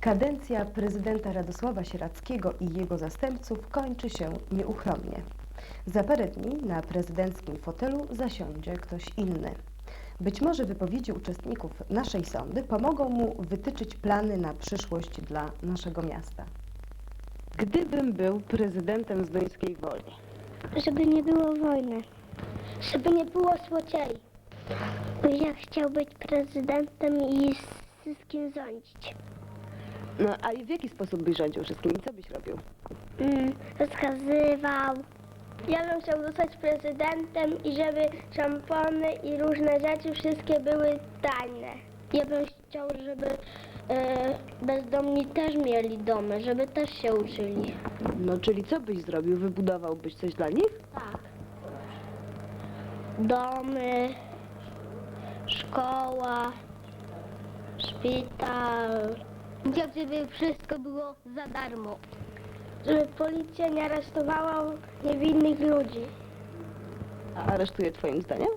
Kadencja prezydenta Radosława Sierackiego i jego zastępców kończy się nieuchronnie. Za parę dni na prezydenckim fotelu zasiądzie ktoś inny. Być może wypowiedzi uczestników naszej sądy pomogą mu wytyczyć plany na przyszłość dla naszego miasta. Gdybym był prezydentem Zduńskiej Woli, Żeby nie było wojny. Żeby nie było złodziei. Ja chciał być prezydentem i z wszystkim rządzić. No a w jaki sposób byś rządził wszystkim i co byś robił? Mm, rozkazywał. Ja bym chciał zostać prezydentem i żeby szampony i różne rzeczy wszystkie były tajne. Ja bym chciał, żeby e, bezdomni też mieli domy, żeby też się uczyli. No czyli co byś zrobił? Wybudowałbyś coś dla nich? Tak. Domy, szkoła, szpital. Chciał, żeby wszystko było za darmo. Żeby policja nie aresztowała niewinnych ludzi. A aresztuje twoim zdaniem?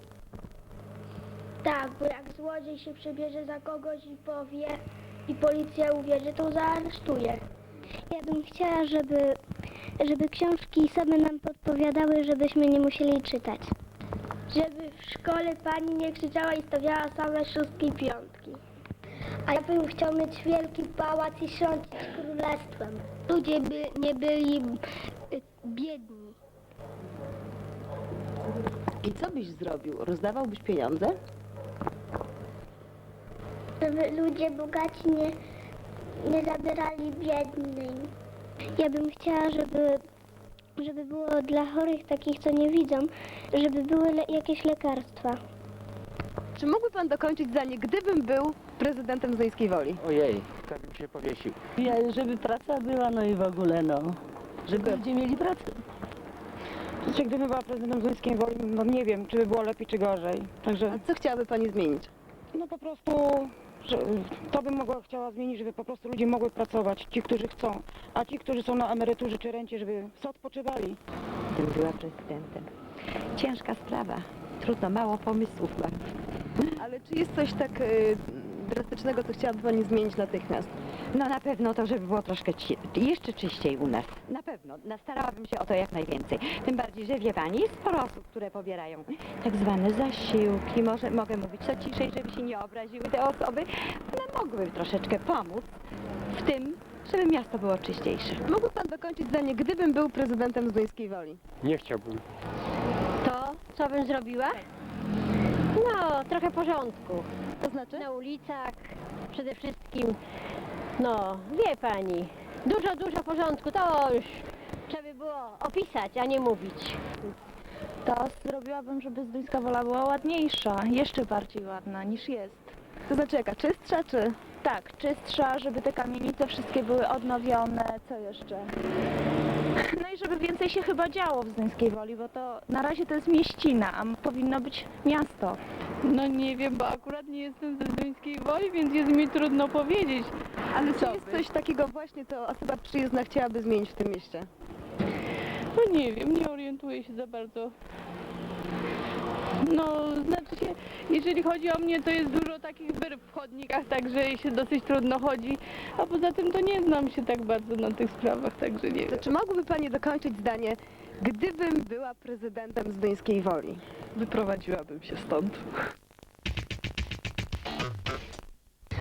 Tak, bo jak złodziej się przebierze za kogoś i powie i policja uwierzy, to zaaresztuje. Ja bym chciała, żeby, żeby książki same nam podpowiadały, żebyśmy nie musieli czytać. Żeby w szkole pani nie krzyczała i stawiała same szóstki i piątki. A ja bym chciał mieć wielki pałac i rządzić królestwem. Ludzie by nie byli y, biedni. I co byś zrobił? Rozdawałbyś pieniądze? Żeby ludzie bogaci nie, nie zabierali biednym. Ja bym chciała, żeby, żeby było dla chorych, takich co nie widzą, żeby były le- jakieś lekarstwa. Czy mógłby pan dokończyć zdanie, gdybym był prezydentem Zduńskiej Woli? Ojej, to bym się powiesił. Ja, żeby praca była, no i w ogóle, no. Żeby ludzie mieli pracę. Znaczy, gdybym była prezydentem Zduńskiej Woli, no nie wiem, czy by było lepiej, czy gorzej. Także, A co chciałaby pani zmienić? no po prostu, że, to bym mogła chciała zmienić, żeby po prostu ludzie mogły pracować, ci, którzy chcą. A ci, którzy są na emeryturze czy rencie, żeby sobie odpoczywali. Gdybym była prezydentem. Ciężka sprawa. Trudno, mało pomysłów mam. Ale czy jest coś tak y, drastycznego, co chciałaby pani zmienić natychmiast? No na pewno to, żeby było troszkę ci- jeszcze czyściej u nas. Na pewno. Nastarałabym się o to jak najwięcej. Tym bardziej, że wie pani, jest sporo osób, które pobierają tak zwane zasiłki. Może mogę mówić co ciszej, żeby się nie obraziły te osoby. No mogłyby troszeczkę pomóc w tym, żeby miasto było czyściejsze. Mógłby pan dokończyć zdanie, gdybym był prezydentem Zduńskiej Woli? Nie chciałbym. To, co bym zrobiła? No, trochę porządku. To znaczy? Na ulicach przede wszystkim, no, wie pani, dużo, dużo porządku. To już trzeba by było opisać, a nie mówić. To zrobiłabym, żeby Zduńska Wola była ładniejsza, jeszcze bardziej ładna niż jest. To znaczy jaka? Czystsza czy? Tak, czystsza, żeby te kamienice wszystkie były odnowione, co jeszcze? No i żeby więcej się chyba działo w Zduńskiej Woli, bo to na razie to jest mieścina, a powinno być miasto. No nie wiem, bo akurat nie jestem ze Zduńskiej Woli, więc jest mi trudno powiedzieć. Ale czy jest coś takiego właśnie, co osoba przyjezdna chciałaby zmienić w tym mieście? No nie wiem, nie orientuję się za bardzo. No, znaczy się, jeżeli chodzi o mnie, to jest dużo takich wyrw w chodnikach, także się dosyć trudno chodzi. A poza tym to nie znam się tak bardzo na tych sprawach, także nie To wiem. czy mogłyby pani dokończyć zdanie, gdybym była prezydentem Zduńskiej Woli? Wyprowadziłabym się stąd.